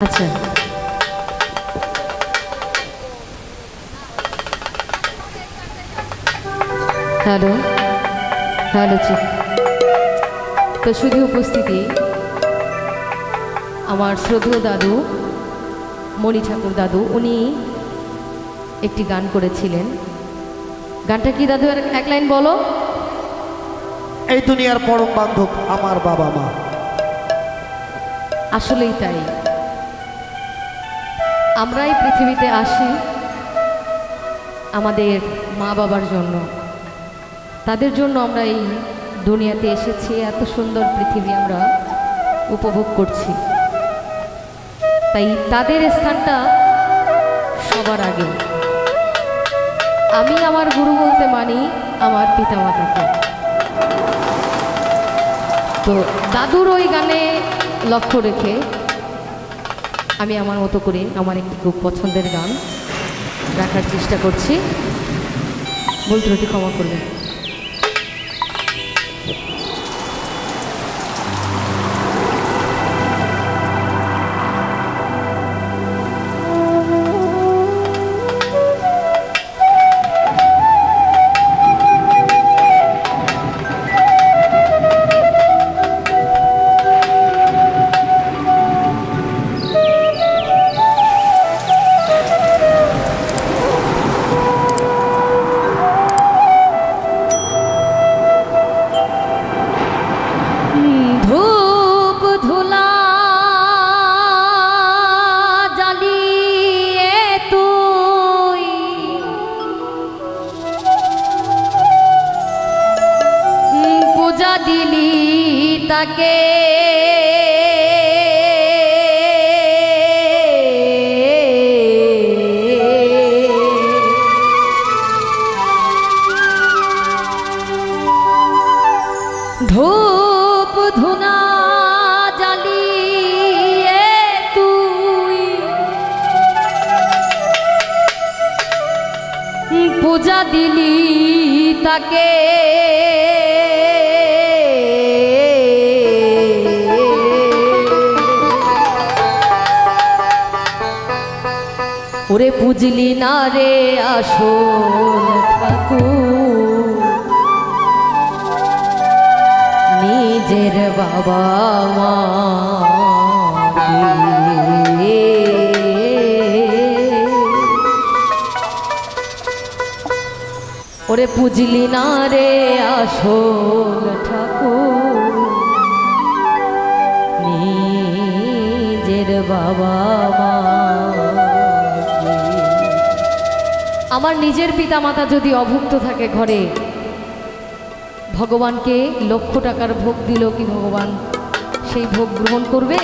আচ্ছা। Hello hello chief. তো শুধু উপস্থিতি। আমার শ্রদ্ধেয় দাদু মণি ঠাকুর দাদু উনি একটি গান করেছিলেন। গানটা কি দাদু আর এক লাইন বলো? এই দুনিয়ার পরম বান্ধব আমার বাবা মা। আসলেই তাই। আমরা এই পৃথিবীতে আসি আমাদের মা বাবার জন্য। তাদের জন্য আমরা এই দুনিয়াতে এসেছি, এত সুন্দর পৃথিবী আমরা উপভোগ করছি। তাই তাদের স্থানটা সবার আগে। আমি আমার গুরু বলতে মানি আমার পিতামাতাকে। তো দাদুর ওই গানে লক্ষ্য রেখে আমি আমার মতো করে আমার একটি খুব পছন্দের গান রাখার চেষ্টা করছি। ত্রুটি ক্ষমা করবেন। তাকে ধূপ ধুনা জ্বালিয়ে তুই পূজা দিলি তাকে। ওরে পুজলি না রে আসল ঠাকুর। নিজের বাবা মা ওরে পুজলি না রে আসল ঠাকুর। নিজের বাবা মা আমার নিজের পিতামাতা যদি অভুক্ত থাকে ঘরে, ভগবানকে লক্ষ টাকার ভোগ দিল কি ভগবান সেই ভোগ গ্রহণ করবে?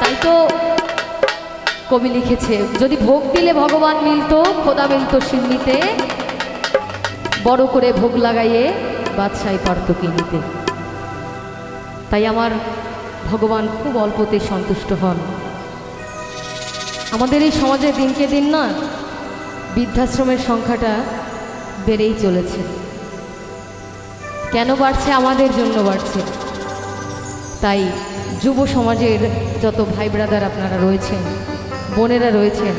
তাই তো কবি লিখেছে, যদি ভোগ দিলে ভগবান মিলতো, খোদা মিলতো সিন্নিতে, বড় করে ভোগ লাগাইয়ে বাদশাই পারত কিনিতে তাই আমার ভগবান খুব অল্পতে সন্তুষ্ট হন। আমাদের এই সমাজে দিনকে দিন না বৃদ্ধাশ্রমের সংখ্যাটা বেড়েই চলেছে। কেন বাড়ছে? আমাদের জন্য বাড়ছে। তাই যুব সমাজের যত ভাই ব্রাদার আপনারা রয়েছেন, বোনেরা রয়েছেন,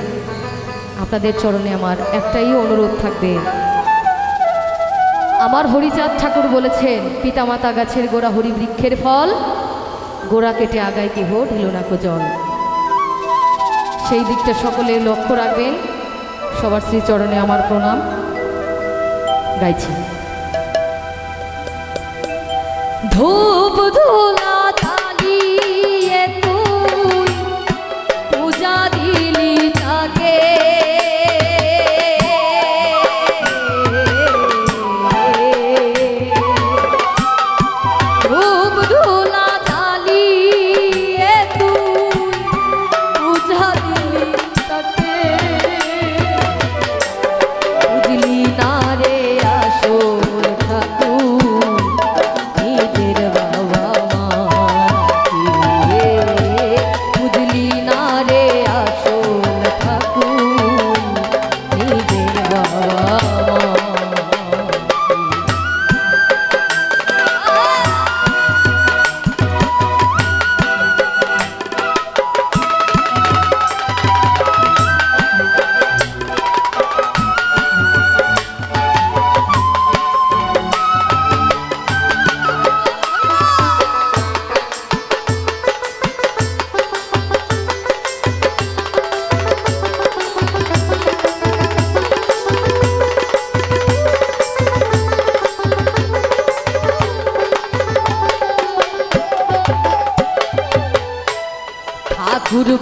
আপনাদের চরণে আমার একটাই অনুরোধ থাকবে। আমার হরিচাঁদ ঠাকুর বলেছেন, পিতামাতা গাছের গোড়া হরি বৃক্ষের ফল, গোড়া কেটে আগায় কেহ ঢিল না কো জল সেই দিকটা সকলে লক্ষ্য রাখবেন। সবার শ্রীচরণে আমার প্রণাম। গাইছি। ধূপ ধুলা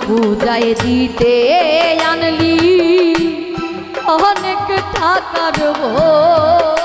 পূজায় দিতে আনলি অনেক টাকার ভোগ।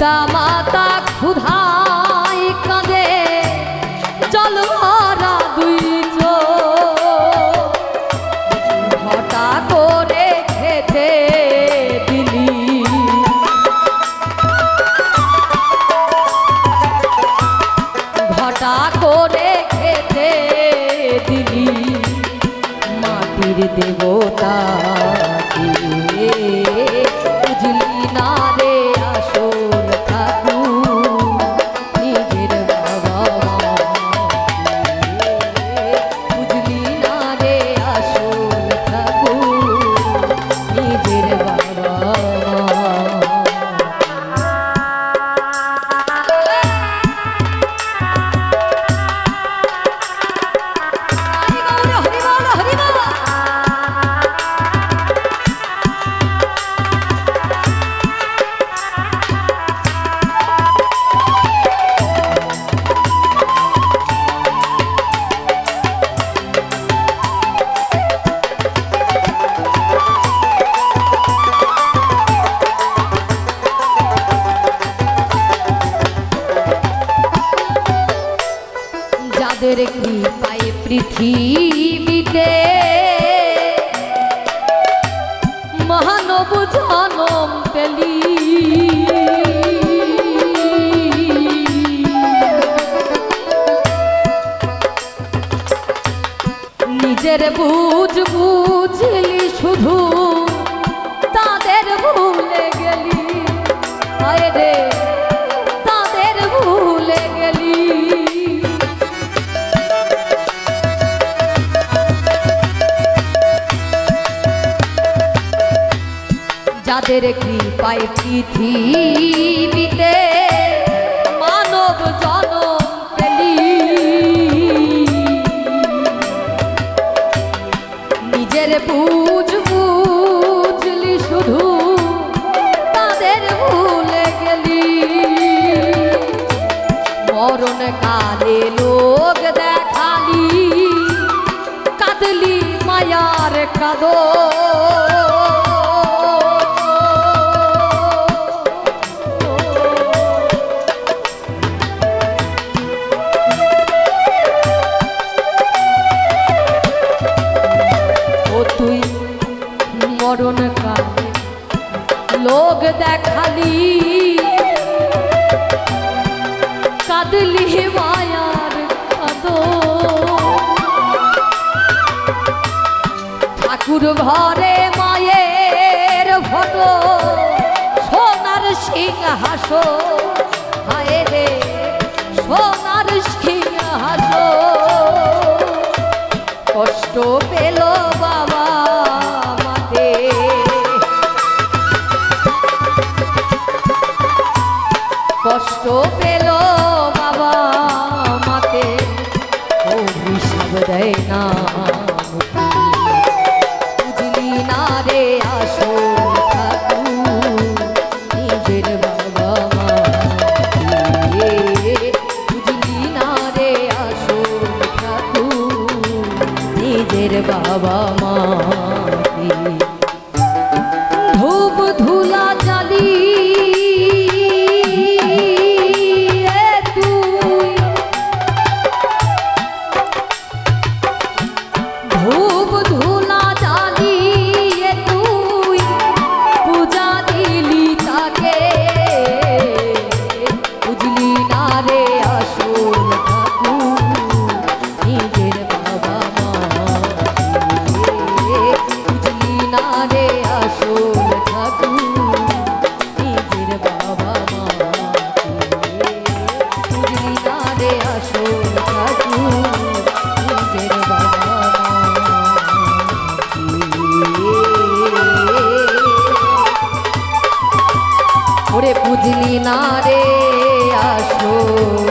পিতা মাতা ক্ষুধায় কাঁদে। জল ভরা দুই ঘটা করে খেতে দিলি। ঘটা করে খেতে দিলি। মাটির দেবতা কৃপায় পৃথিবীতে। মহানব জনম পেলি। নিজের বুঝ যাদের কৃপায় পৃথিবীতে মানব জনম পেলি। নিজের বুঝ বুঝলি শুধু তাদের ভুলে গেলি। মরণ কালে লোক দেখালি, কাঁদলি মায়ার কাদো দেখালি কাঁদলি মায়ার কাদো ঠাকুর ঘরে মায়ের ফটো সোনার সিংহাস ওরে বুঝলি না রে আসো।